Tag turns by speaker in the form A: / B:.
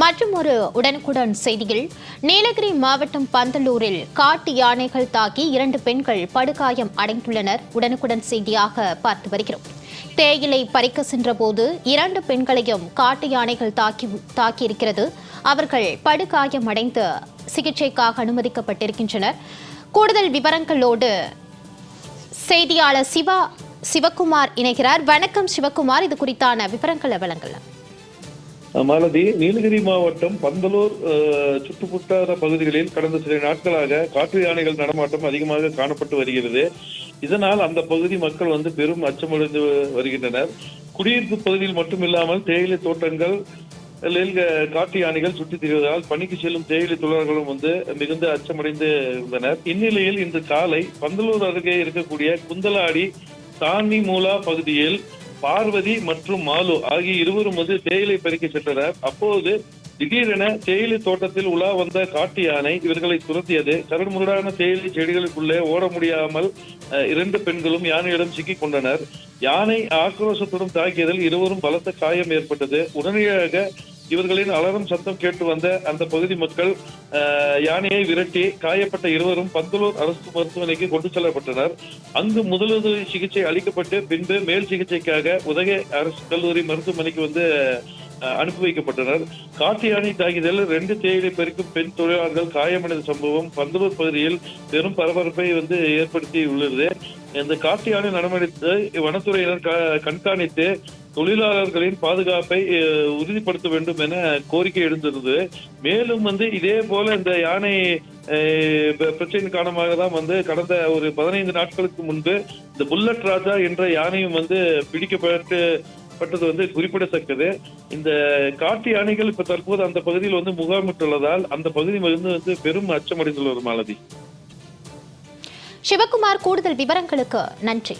A: மற்றும் ஒரு உடனுக்குடன் செய்தியில் நீலகிரி மாவட்டம் பந்தலூரில் காட்டு யானைகள் தாக்கி இரண்டு பெண்கள் படுகாயம் அடைந்துள்ளனர். உடனுக்குடன் செய்தியாக பார்த்து வருகிறோம். தேயிலை பறிக்க சென்றபோது இரண்டு பெண்களையும் காட்டு யானைகள் தாக்கி தாக்கியிருக்கிறது. அவர்கள் படுகாயம் அடைந்து சிகிச்சைக்காக அனுமதிக்கப்பட்டிருக்கின்றனர். கூடுதல் விவரங்களோடு செய்தியாளர் சிவா சிவகுமார் இணைகிறார். வணக்கம் சிவகுமார். இது குறித்தான விவரங்களை வழங்கலாம்.
B: மாலதி நீலகிரி மாவட்டம் பந்தலூர் அஹ், சுற்றுப்புட்டார பகுதிகளில் கடந்த சில நாட்களாக காற்று யானைகள் நடமாட்டம் அதிகமாக காணப்பட்டு வருகிறது. இதனால் அந்த பகுதி மக்கள் வந்து பெரும் அச்சமடைந்து வருகின்றனர். குடியிருப்பு பகுதியில் மட்டுமில்லாமல் தேயிலை தோட்டங்கள் காட்டு யானைகள் சுற்றித் திரிவதால் பணிக்கு செல்லும் தேயிலை தொழிலாளர்களும் வந்து மிகுந்த அச்சமடைந்து இருந்தனர் இந்நிலையில் இன்று காலை பந்தலூர் அருகே இருக்கக்கூடிய குந்தலாடி தானி மூலா பகுதியில் பார்வதி மற்றும் மாலு ஆகிய இருவரும் வந்து தேயிலை பறிக்க சென்றனர். அப்போது திடீரென தேயிலை தோட்டத்தில் உலா வந்த காட்டு யானை இவர்களை துரத்தியது. கரடுமுரடான தேயிலை செடிகளுக்குள்ளே ஓட முடியாமல் இரண்டு பெண்களும் யானையிடம் சிக்கிக் கொண்டனர். யானை ஆக்ரோஷத்துடன் தாக்கியதில் இருவரும் பலத்த காயம் ஏற்பட்டது. உடனடியாக இவர்களின் அலரும் சத்தம் கேட்டு வந்த அந்த பகுதி மக்கள் யானையை விரட்டி காயப்பட்ட இருவரும் பந்தலூர் அரசு மருத்துவமனைக்கு கொண்டு செல்லப்பட்டனர். அங்கு முதலுதவி சிகிச்சை அளிக்கப்பட்டு பின்பு மேல் சிகிச்சைக்காக உதகை அரசு கல்லூரி மருத்துவமனைக்கு வந்து அனுப்பி வைக்கப்பட்டனர். காட்டு யானை தாக்கியதில் ரெண்டு தேயிலை பறிக்கும் பெண் தொழிலாளர்கள் காயமடைந்த சம்பவம் பந்தலூர் பகுதியில் பெரும் பரபரப்பை வந்து ஏற்படுத்தி உள்ளது. இந்த காட்டு யானை நடவடிக்கை வனத்துறையினர் க- கண்காணித்து தொழிலாளர்களின் பாதுகாப்பை உறுதிப்படுத்த வேண்டும் என கோரிக்கை எழுந்திருந்தது. மேலும் வந்து இதே போல இந்த யானை பிரச்சனை காரணமாக தான் வந்து கடந்த ஒரு பதினைந்து நாட்களுக்கு முன்பு இந்த புல்லட் ராஜா என்ற யானையும் வந்து பிடிக்கப்பட்டு பட்டது வந்து குறிப்பிடத்தக்கது. இந்த காட்டு யானைகள் இப்ப தற்போது அந்த பகுதியில் வந்து முகாமிட்டுள்ளதால் அந்த பகுதி மருந்து வந்து பெரும் அச்சமடைந்துள்ளது மாலதி.
A: சிவகுமார் கூடுதல் விவரங்களுக்கு நன்றி.